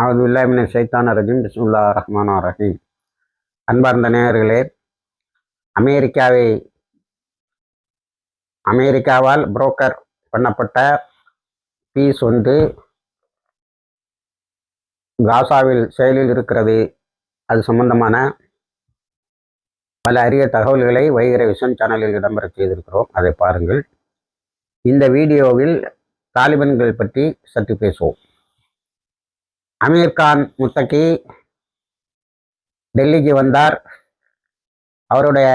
அவதுல்லாமின் சைத்தான ரஜீம் பிஸ்முல்லா ரஹ்மான் ரஹீம். அன்பார்ந்த நேயர்களே அமெரிக்காவை அமெரிக்காவால் புரோக்கர் பண்ணப்பட்ட பீஸ் வந்து காசாவில் செயலில் இருக்கிறது. அது சம்பந்தமான பல அரிய தகவல்களை வைகிற விஷன் சேனலில் இடம்பெற செய்திருக்கிறோம். அதை பாருங்கள். இந்த வீடியோவில் தாலிபன்கள் பற்றி சற்று பேசுவோம். அமீர்கான் முத்தகி டெல்லிக்கு வந்தார். அவருடைய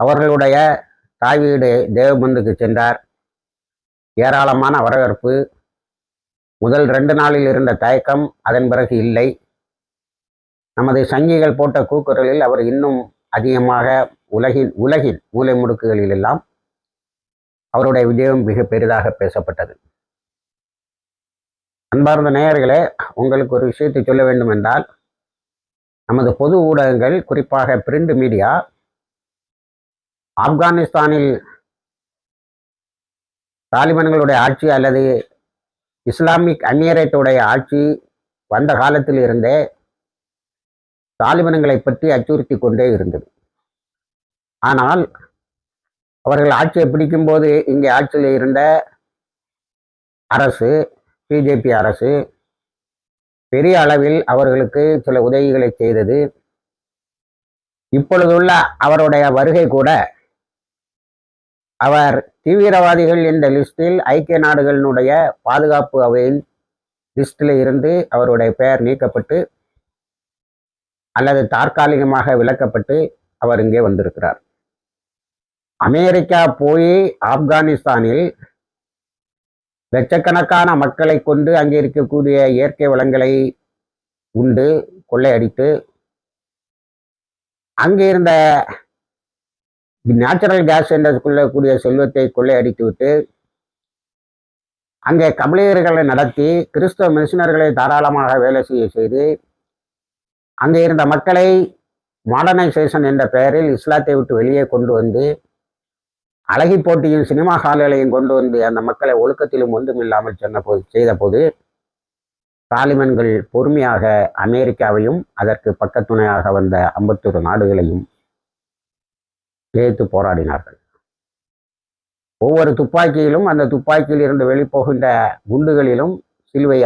அவர்களுடைய தாய் வீடு தேவபந்துக்கு சென்றார். ஏராளமான வரவேற்பு. முதல் ரெண்டு நாளில் இருந்த தயக்கம் அதன் பிறகு இல்லை. நமது சங்கிகள் போட்ட கூக்குரலில் அவர் இன்னும் அதிகமாக உலகின் உலகின் மூலை முடுக்குகளில் எல்லாம் அவருடைய விஜயம் மிக பெரிதாக பேசப்பட்டது. அன்பார்ந்த நேயர்களே உங்களுக்கு ஒரு விஷயத்தை சொல்ல வேண்டும் என்றால் நமது பொது ஊடகங்கள் குறிப்பாக பிரிண்ட் மீடியா ஆப்கானிஸ்தானில் தாலிபான்களுடைய ஆட்சி அல்லது இஸ்லாமிக் அந்நியரேட்டுடைய ஆட்சி வந்த காலத்தில் இருந்தே தாலிபான்களை பற்றி அச்சுறுத்தி கொண்டே இருந்தது. ஆனால் அவர்கள் ஆட்சியை பிடிக்கும்போது இங்கே ஆட்சியில் இருந்த அரசு பிஜேபி அரசு பெரிய அளவில் அவர்களுக்கு சில உதவிகளை செய்தது. இப்பொழுதுள்ள அவருடைய வருகை கூட அவர் தீவிரவாதிகள் என்ற லிஸ்டில் ஐக்கிய நாடுகளினுடைய பாதுகாப்பு அவையின் லிஸ்டில் இருந்து அவருடைய பெயர் நீக்கப்பட்டு அல்லது தற்காலிகமாக விலக்கப்பட்டு அவர் இங்கே வந்திருக்கிறார். அமெரிக்கா போய் ஆப்கானிஸ்தானில் லட்சக்கணக்கான மக்களை கொண்டு அங்கே இருக்கக்கூடிய இயற்கை வளங்களை உண்டு கொள்ளையடித்து அங்கே இருந்த நேச்சுரல் கேஸ் என்று கொள்ளக்கூடிய செல்வத்தை கொள்ளையடித்து விட்டு அங்கே கபலியர்களை நடத்தி கிறிஸ்தவ மிஷினர்களை தாராளமாக வேலை செய்ய செய்து அங்கே இருந்த மக்களை மாடர்னைசேஷன் என்ற பெயரில் இஸ்லாத்தை விட்டு வெளியே கொண்டு வந்து அழகி போட்டியும் சினிமா ஹால்களையும் கொண்டு வந்து அந்த மக்களை ஒழுக்கத்திலும் ஒன்றுமில்லாமல் சொன்ன போது செய்த போது தாலிபன்கள் பொறுமையாக அமெரிக்காவையும் அதற்கு பக்கத்துணையாக வந்த ஐம்பத்தொரு நாடுகளையும் எதிர்த்து போராடினார்கள். ஒவ்வொரு துப்பாக்கியிலும் அந்த துப்பாக்கியில் இருந்து வெளிப்போகின்ற குண்டுகளிலும் சிலுவை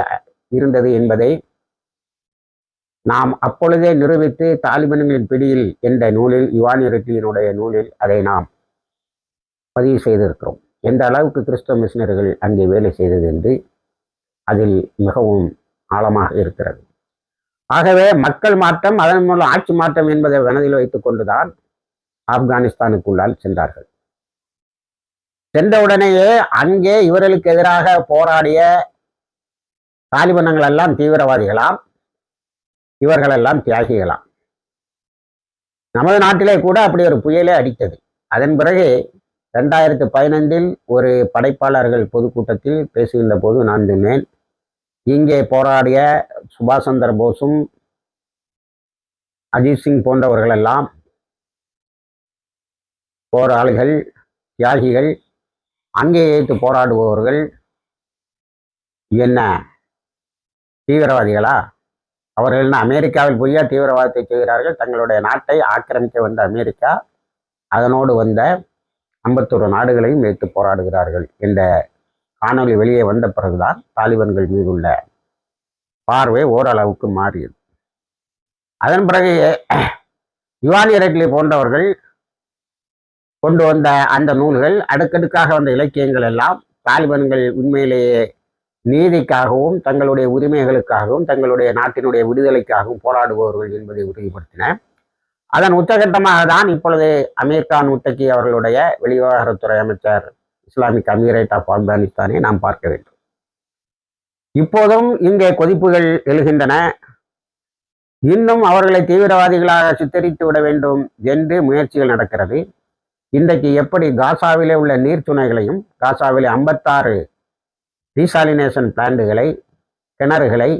இருந்தது என்பதை நாம் அப்பொழுதே நிரூபித்து தாலிபன்களின் பிடியில் என்ற நூலில் யுவானி ரெட்டியினுடைய நூலில் அதை நாம் பதிவு செய்திருக்கிறோம். எந்த அளவுக்கு கிறிஸ்தவ மிஷினர்கள் அங்கே வேலை செய்தது என்று அதில் மிகவும் ஆழமாக இருக்கிறது. ஆகவே மக்கள் மாற்றம் அதன் மூலம் ஆட்சி மாற்றம் என்பதை மனதில் வைத்துக் கொண்டுதான் ஆப்கானிஸ்தானுக்குள்ளால் சென்றார்கள். சென்றவுடனேயே அங்கே இவர்களுக்கு எதிராக போராடிய தாலிபனங்கள் எல்லாம் தீவிரவாதிகளாம் இவர்களெல்லாம் தியாகிகளாம். நமது நாட்டிலே கூட அப்படி ஒரு புயலே அடித்தது. அதன் பிறகு ரெண்டாயிரத்து பதினைந்தில் ஒரு படைப்பாளர்கள் பொதுக்கூட்டத்தில் பேசுகின்ற போது நான் சொன்னேன் இங்கே போராடிய சுபாஷ் சந்திர போஸும் அஜித் சிங் போன்றவர்களெல்லாம் போராளிகள் தியாகிகள் அங்கே ஏற்று போராடுபவர்கள் என்ன தீவிரவாதிகளா? அவர்கள் என்ன அமெரிக்காவில் பொய்யா தீவிரவாதத்தை செய்கிறார்கள் தங்களுடைய நாட்டை ஆக்கிரமிக்க வந்த அமெரிக்கா அதனோடு வந்த ஐம்பத்தொரு நாடுகளையும் வைத்து போராடுகிறார்கள் என்ற காணொலி வெளியே வந்த பிறகுதான் தாலிபன்கள் மீதுள்ள பார்வை ஓரளவுக்கு மாறியது. அதன் பிறகு யுவானி ரெட்லி போன்றவர்கள் கொண்டு வந்த அந்த நூல்கள் அடுக்கடுக்காக வந்த இலக்கியங்கள் எல்லாம் தாலிபன்கள் உண்மையிலேயே நீதிக்காகவும் தங்களுடைய உரிமைகளுக்காகவும் தங்களுடைய நாட்டினுடைய விடுதலைக்காகவும் போராடுபவர்கள் என்பதை உறுதிப்படுத்தின. அதன் உச்சகட்டமாக தான் இப்பொழுது அமீர்கான் முத்தகி அவர்களுடைய வெளிவிவகாரத்துறை அமைச்சர் இஸ்லாமிக் அமீரேட் ஆஃப் ஆப்கானிஸ்தானை நாம் பார்க்க வேண்டும். இப்போதும் இங்கே கொதிப்புகள் எழுகின்றன. இன்னும் அவர்களை தீவிரவாதிகளாக சித்தரித்து விட வேண்டும் என்று முயற்சிகள் நடக்கிறது. இன்றைக்கு எப்படி காசாவிலே உள்ள நீர்த்துணைகளையும் காசாவிலே ஐம்பத்தாறு டீசாலினேஷன் பிளான்ட்டுகளை கிணறுகளை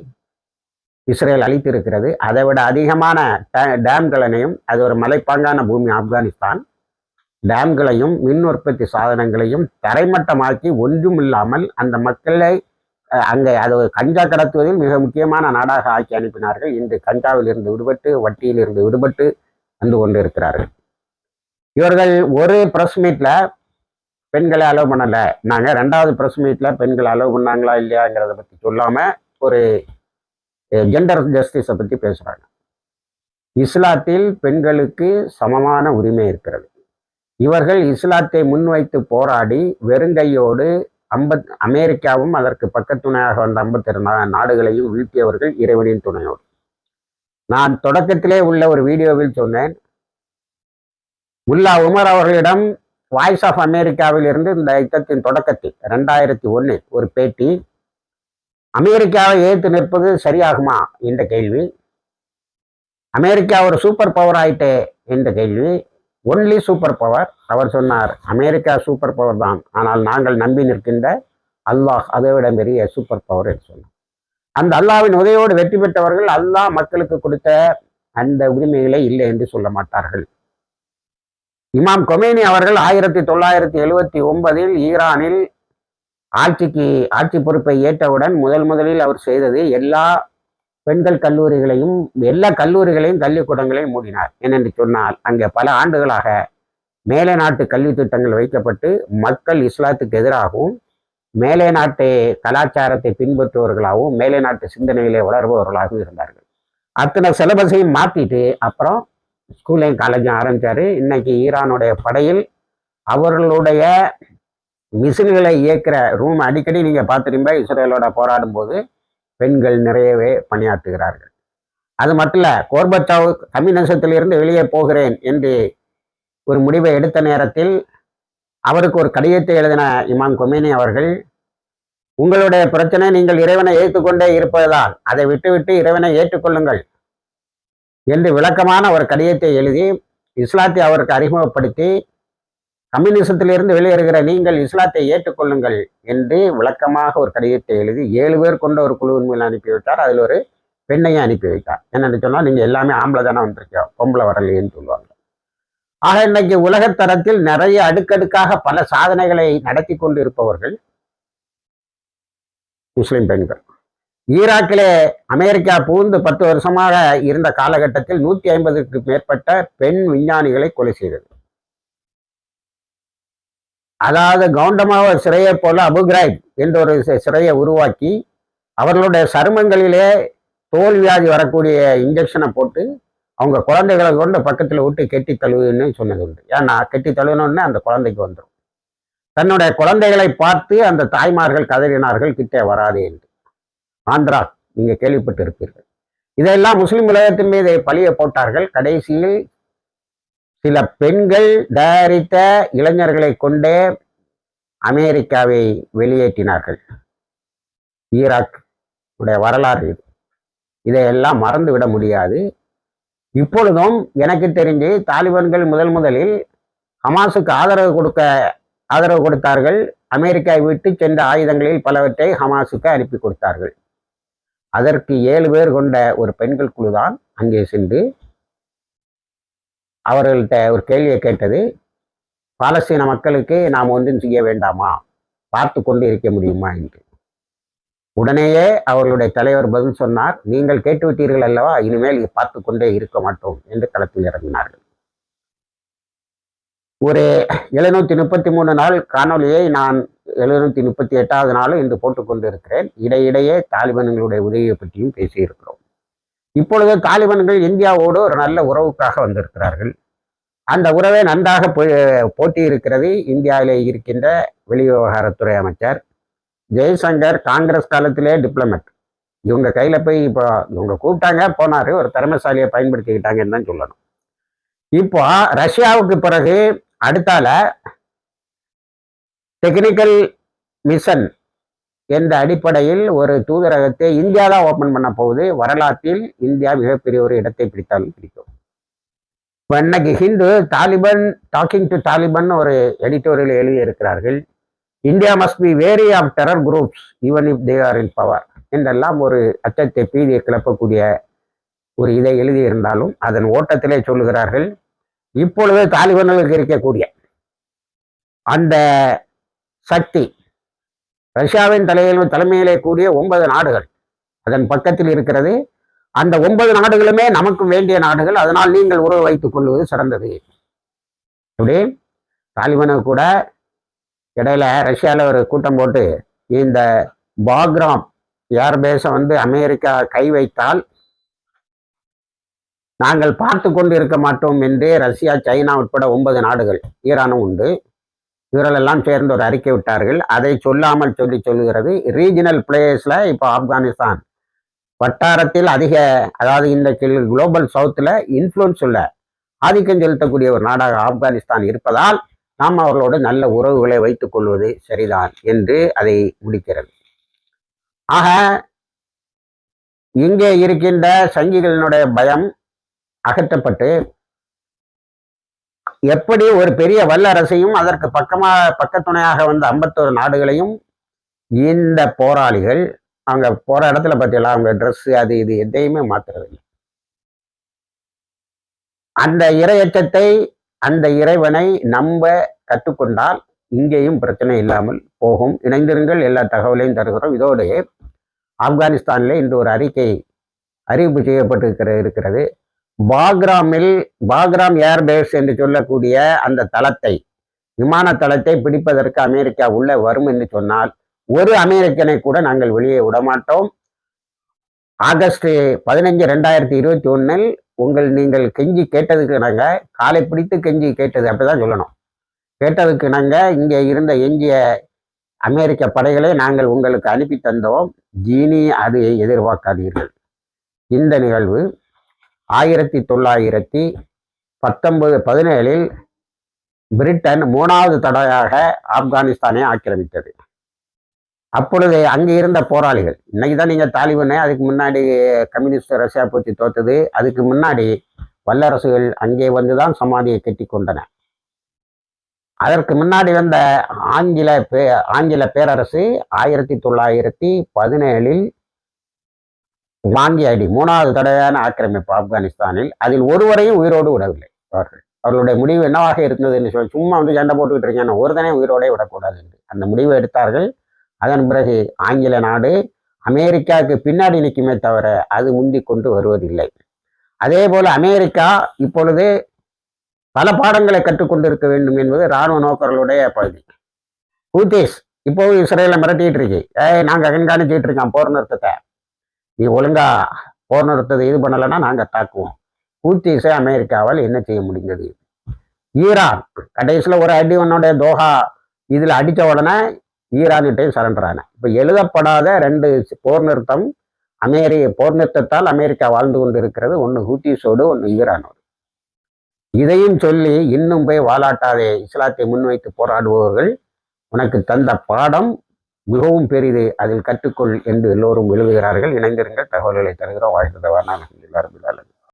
இஸ்ரேல் அளித்திருக்கிறது அதை விட அதிகமான டேம்களையும் அது ஒரு மலைப்பாங்கான பூமி ஆப்கானிஸ்தான். டேம்களையும் மின் உற்பத்தி சாதனங்களையும் தரைமட்டமாக்கி ஒன்றும் இல்லாமல் அந்த மக்களை அஹ், அங்கே அது கஞ்சா கடத்துவதில் மிக முக்கியமான நாடாக ஆக்கி அனுப்பினார்கள். இன்று கஞ்சாவில் இருந்து விடுபட்டு வட்டியில் இருந்து விடுபட்டு வந்து கொண்டு இருக்கிறார்கள் இவர்கள் ஒரு ப்ரெஸ் மீட்ல பெண்களை அலோவ் பண்ணலை. நாங்கள் ரெண்டாவது ப்ரெஸ் மீட்ல பெண்களை அலோவ் பண்ணாங்களா இல்லையாங்கிறத பற்றி சொல்லாமல் ஒரு ஜெண்டர் ஜஸ்டிஸை பத்தி பேசுறாங்க. இஸ்லாத்தில் பெண்களுக்கு சமமான உரிமை இருக்கிறது. இவர்கள் இஸ்லாத்தை முன்வைத்து போராடி வெறுங்கையோடு ஐம்பத் அமெரிக்காவும் அதற்கு பக்கத்துணையாக வந்த ஐம்பத்தி நாடுகளையும் வீழ்த்தியவர்கள் இறைவனின் துணையோடு. நான் தொடக்கத்திலே உள்ள ஒரு வீடியோவில் சொன்னேன். முல்லா உமர் அவர்களிடம் வாய்ஸ் ஆஃப் அமெரிக்காவில் இருந்து இந்த யுத்தத்தின் தொடக்கத்தில் ரெண்டாயிரத்தி ஒன்று ஒரு பேட்டி அமெரிக்காவை எதிர்த்து நிற்பது சரியாகுமா? என்ற கேள்வி. அமெரிக்கா ஒரு சூப்பர் பவர் ஆயிட்டே? என்ற கேள்வி. ஒன்லி சூப்பர் பவர் அவர் சொன்னார் அமெரிக்கா சூப்பர் பவர் தான். ஆனால் நாங்கள் நம்பி நிற்கின்ற அல்லாஹ் அதை விட பெரிய சூப்பர் பவர் என்று சொன்னார். அந்த அல்லாவின் உதவியோடு வெற்றி பெற்றவர்கள் அல்லாஹ் மக்களுக்கு கொடுத்த அந்த உரிமைகளை இல்லை என்று சொல்ல மாட்டார்கள். இமாம் கொமேனி அவர்கள் ஆயிரத்தி தொள்ளாயிரத்தி எழுவத்தி ஒன்பதில் ஈரானில் ஆட்சிக்கு ஆட்சி பொறுப்பை ஏற்றவுடன் முதல் முதலில் அவர் செய்தது எல்லா பெண்கள் கல்லூரிகளையும் எல்லா கல்லூரிகளையும் கல்விக்கூடங்களையும் மூடினார். ஏனென்று சொன்னால் அங்கே பல ஆண்டுகளாக மேலை நாட்டு கல்வி திட்டங்கள் வைக்கப்பட்டு மக்கள் இஸ்லாத்துக்கு எதிராகவும் மேலை நாட்டு கலாச்சாரத்தை பின்பற்றுபவர்களாகவும் மேலை நாட்டு சிந்தனையிலே வளர்பவர்களாகவும் இருந்தார்கள். அத்தனை சிலபஸையும் மாற்றிட்டு அப்புறம் ஸ்கூலையும் காலேஜும் ஆரம்பித்தார் இன்னைக்கு ஈரானுடைய படையில் அவர்களுடைய மிசில்களை இயக்கிற ரூம் அடிக்கடி நீங்க பார்த்துருப்பீங்க இஸ்ரேலோட போராடும் போது பெண்கள் நிறையவே பணியாற்றுகிறார்கள். அது மட்டும் இல்லை கோர்பச்சாவு கம்யூனிசத்திலிருந்து வெளியே போகிறேன் என்று ஒரு முடிவை எடுத்த நேரத்தில் அவருக்கு ஒரு கடிதத்தை எழுதின இமாம் கொமேனி அவர்கள் உங்களுடைய பிரச்சனை நீங்கள் இறைவனை ஏற்றுக்கொண்டே இருப்பதால் அதை விட்டுவிட்டு இறைவனை ஏற்றுக்கொள்ளுங்கள் என்று விளக்கமான ஒரு கடிதத்தை எழுதி இஸ்லாத்தை அவருக்கு அறிமுகப்படுத்தி கம்யூனிசத்திலிருந்து வெளியேறுகிற நீங்கள் இஸ்லாத்தை ஏற்றுக்கொள்ளுங்கள் என்று விளக்கமாக ஒரு கடிதத்தை எழுதி ஏழு பேர் கொண்ட ஒரு குழுவின் மேல் அனுப்பிவிட்டார் அதில் ஒரு பெண்ணையும் அனுப்பி வைத்தார். என்னன்னு சொன்னால் நீங்கள் எல்லாமே ஆம்பளை தானே வந்திருக்கோம் பொம்பளை வரலையேன்னு சொல்லுவாங்க. ஆக இன்னைக்கு உலகத்தரத்தில் நிறைய அடுக்கடுக்காக பல சாதனைகளை நடத்தி கொண்டு இருப்பவர்கள் முஸ்லிம் பெண்கள். ஈராக்கிலே அமெரிக்கா பூந்து பத்து வருஷமாக இருந்த காலகட்டத்தில் நூத்தி ஐம்பதுக்கு மேற்பட்ட பெண் விஞ்ஞானிகளை கொலை செய்தது. அதாவது கவுண்டமாவ சிறையை போல அபுகிரைப் என்ற ஒரு சிறையை உருவாக்கி அவர்களுடைய சருமங்களிலே தோல் வியாதி வரக்கூடிய இன்ஜெக்ஷனை போட்டு அவங்க குழந்தைகளை கொண்டு பக்கத்தில் விட்டு கெட்டி தழுவுன்னு சொன்னது உண்டு. ஏன்னா கெட்டி தழுவினோடனே அந்த குழந்தைக்கு வந்துடும் தன்னுடைய குழந்தைகளை பார்த்து அந்த தாய்மார்கள் கதறினார்கள் கிட்டே வராது என்று. ஆந்திரா நீங்க கேள்விப்பட்டு இருப்பீர்கள் இதெல்லாம் முஸ்லிம் உலகத்தின் மீது பழிய போட்டார்கள். கடைசியில் சில பெண்கள் தயாரித்த இளைஞர்களை கொண்டே அமெரிக்காவை வெளியேற்றினார்கள். ஈராக் உடைய வரலாறு இது. இதையெல்லாம் மறந்து விட முடியாது. இப்பொழுதும் எனக்கு தெரிஞ்சு தாலிபான்கள் முதல் முதலில் ஹமாஸுக்கு ஆதரவு கொடுக்க ஆதரவு கொடுத்தார்கள். அமெரிக்காவை விட்டு சென்ற ஆயுதங்களில் பலவற்றை ஹமாஸுக்கு அனுப்பி கொடுத்தார்கள். அதற்கு ஏழு பேர் கொண்ட ஒரு பெண்கள் குழுதான் அங்கே சென்று அவர்கள்ட்ட ஒரு கேள்வியை கேட்டது பாலஸ்தீன மக்களுக்கு நாம் ஒன்றும் செய்ய வேண்டாமா? பார்த்து கொண்டு இருக்க முடியுமா? என்று. உடனேயே அவர்களுடைய தலைவர் பதில் சொன்னார் நீங்கள் கேட்டுவிட்டீர்கள் அல்லவா? இனிமேல் பார்த்து கொண்டே இருக்க மாட்டோம் என்று களத்தில் இறங்கினார்கள். ஒரு எழுநூத்தி முப்பத்தி மூணு நாள் காணொலியை நான் எழுநூத்தி முப்பத்தி எட்டாவது நாளும் இன்று போட்டுக்கொண்டு இருக்கிறேன் இடையிடையே தாலிபான்களுடைய உதவியை பற்றியும் பேசியிருக்கிறோம். இப்பொழுது தாலிபான்கள் இந்தியாவோடு ஒரு நல்ல உறவுக்காக வந்திருக்கிறார்கள். அந்த உறவை நன்றாக போ- போட்டி இருக்கிறது இந்தியாவிலே இருக்கின்ற வெளிவிவகாரத்துறை அமைச்சர் ஜெய்சங்கர் காங்கிரஸ் காலத்திலே டிப்ளமேட். இவங்க கையில் போய் இப்போ இவங்க கூப்பிட்டாங்க போனார். ஒரு திறமைசாலியை பயன்படுத்திக்கிட்டாங்கன்னு தான் சொல்லணும். இப்போ ரஷ்யாவுக்கு பிறகு அடுத்தால டெக்னிக்கல் மிஷன் என்ற அடிப்படையில் ஒரு தூதரகத்தை இந்தியா தான் ஓபன் பண்ண போகுது. வரலாற்றில் இந்தியா மிகப்பெரிய ஒரு இடத்தை பிடித்தாலும் பிடிக்கும். இப்போ இன்னைக்கு ஹிந்து தாலிபன் டாக்கிங் டு தாலிபன் ஒரு எடிட்டோரியல் எழுதி இருக்கிறார்கள் India must be wary of terror groups even if they are in power என்றெல்லாம் ஒரு அச்சத்தை பீதியை கிளப்பக்கூடிய ஒரு இதை எழுதியிருந்தாலும் அதன் ஓட்டத்திலே சொல்லுகிறார்கள். இப்பொழுது தாலிபன்களுக்கு இருக்கக்கூடிய அந்த சக்தி ரஷ்யாவின் தலையில் தலைமையிலே கூடிய ஒன்பது நாடுகள். அதன் பக்கத்தில் இருக்கிறது. அந்த ஒன்பது நாடுகளுமே நமக்கு வேண்டிய நாடுகள். அதனால் நீங்கள் உறவு வைத்துக் கொள்வது சிறந்தது. இப்படி தாலிபனு கூட இடையில ரஷ்யாவில் ஒரு கூட்டம் போட்டு இந்த பாக்ராம் ஏர்பேஸை வந்து அமெரிக்கா கை வைத்தால் நாங்கள் பார்த்து கொண்டு இருக்க மாட்டோம் என்று ரஷ்யா சைனா உட்பட ஒன்பது நாடுகள் ஈரானும் உண்டு. இவர்களெல்லாம் சேர்ந்து ஒரு அறிக்கை விட்டார்கள். அதை சொல்லாமல் சொல்லி சொல்லுகிறது. ரீஜனல் பிளேயர்ஸ்ல இப்போ ஆப்கானிஸ்தான். வட்டாரத்தில் அதிக அதாவது இந்த குளோபல் சவுத்தில் இன்ஃப்ளூன்ஸ் உள்ள ஆதிக்கம் செலுத்தக்கூடிய ஒரு நாடாக ஆப்கானிஸ்தான் இருப்பதால் நாம் அவர்களோடு நல்ல உறவுகளை வைத்துக் கொள்வது சரிதான் என்று அதை முடிக்கிறது. ஆக இங்கே இருக்கின்ற சங்கிகளினுடைய பயம் அகற்றப்பட்டு எப்படி ஒரு பெரிய வல்லரசையும் அதற்கு பக்கமா பக்கத்துணையாக வந்த ஐம்பத்தோரு நாடுகளையும் இந்த போராளிகள் அவங்க போற இடத்துல பார்த்தீங்களா அவங்க ட்ரெஸ் அது இது எதையுமே மாத்துறது இல்லை அந்த இரையச்சத்தை அந்த இறைவனை நம்ப கற்றுக்கொண்டால் இங்கேயும் பிரச்சனை இல்லாமல் போகும். இணைந்திருங்கள் எல்லா தகவலையும் தருகிறோம். இதோடு ஆப்கானிஸ்தானில் இன்று ஒரு அறிக்கை அறிவிப்பு செய்யப்பட்டிருக்கிற இருக்கிறது. பாக்ராமில் பாக்ராம் ஏர்பேஸ் என்று சொல்லக்கூடிய அந்த தளத்தை விமான தளத்தை பிடிப்பதற்கு அமெரிக்கா உள்ள வரும் என்று சொன்னால் ஒரு அமெரிக்கனை கூட நாங்கள் வெளியே விடமாட்டோம். ஆகஸ்ட் பதினஞ்சு ரெண்டாயிரத்தி இருபத்தி ஒன்னில் உங்கள் நீங்கள் கெஞ்சி கேட்டதுக்கு நாங்கள் காலை பிடித்து கெஞ்சி கேட்டது அப்படிதான் சொல்லணும். கேட்டதுக்கு நாங்கள் இங்கே இருந்த எஞ்சிய அமெரிக்க படைகளை நாங்கள் உங்களுக்கு அனுப்பி தந்தோம். ஜீனி அதை எதிர்பார்க்காதீர்கள். இந்த நிகழ்வு ஆயிரத்தி தொள்ளாயிரத்தி பத்தொன்பது பதினேழில் பிரிட்டன் மூணாவது தடையாக ஆப்கானிஸ்தானை ஆக்கிரமித்தது. அப்பொழுது அங்கே இருந்த போராளிகள் இன்னைக்கு தான் நீங்கள் தாலிபனை அதுக்கு முன்னாடி கம்யூனிஸ்ட் ரஷ்யா பற்றி தோத்தது அதுக்கு முன்னாடி வல்லரசுகள் அங்கே வந்து தான் சமாதியை கட்டி கொண்டன. அதற்கு முன்னாடி வந்த ஆங்கில பே ஆங்கில பேரரசு ஆயிரத்தி தொள்ளாயிரத்தி பதினேழில் வாங்கி அடி மூணாவது தடவையான ஆக்கிரமிப்பு ஆப்கானிஸ்தானில் அதில் ஒருவரையும் உயிரோடு விடவில்லை அவர்கள். அவர்களுடைய முடிவு என்னவாக இருந்ததுன்னு சொல்லி சும்மா வந்து சண்டை போட்டுக்கிட்டு இருக்கேன். ஒருதனே உயிரோடே விடக்கூடாது என்று. அந்த முடிவை எடுத்தார்கள். அதன் பிறகு ஆங்கில நாடு அமெரிக்காவுக்கு பின்னாடி நிற்குமே தவிர அது முந்தி கொண்டு வருவதில்லை. அதே போல் அமெரிக்கா இப்பொழுது பல பாடங்களை கற்றுக்கொண்டிருக்க வேண்டும் என்பது இராணுவ நோக்கர்களுடைய பகுதி. ஹூத்தீஸ் இப்போ இஸ்ரேலை மிரட்டிகிட்டு இருக்கு. ஏய் நாங்கள் கண்காணிச்சிட்டு இருக்கோம். போர் நிறுத்தத்தை. நீ ஒழுங்கா போர் நிறுத்தத்தை இது பண்ணலைன்னா நாங்கள் தாக்குவோம். ஹூத்தீஸை அமெரிக்காவால் என்ன செய்ய முடிந்தது? ஈரான் கடைசியில் ஒரு அடி உன்னுடைய தோஹா இதில் அடித்த உடனே ஈரான்கிட்டையும் சரண்டர் இப்போ எழுதப்படாத ரெண்டு போர் நிறுத்தம் அமெரி போர் நிறுத்தத்தால் அமெரிக்கா வாழ்ந்து கொண்டு இருக்கிறது ஒன்று ஹூத்தீஸோடு ஒன்று ஈரானோடு. இதையும் சொல்லி இன்னும் போய் வாலாட்டாதே இஸ்லாத்தை முன்வைத்து போராடுபவர்கள் உனக்கு தந்த பாடம் மிகவும் பெரிது அதில் கற்றுக்கொள் என்று எல்லோரும் எழுதுகிறார்கள். இணைந்திருங்கள். தகவல்களை தருகிறோம். வாழ்த்து தவறான எல்லாரும்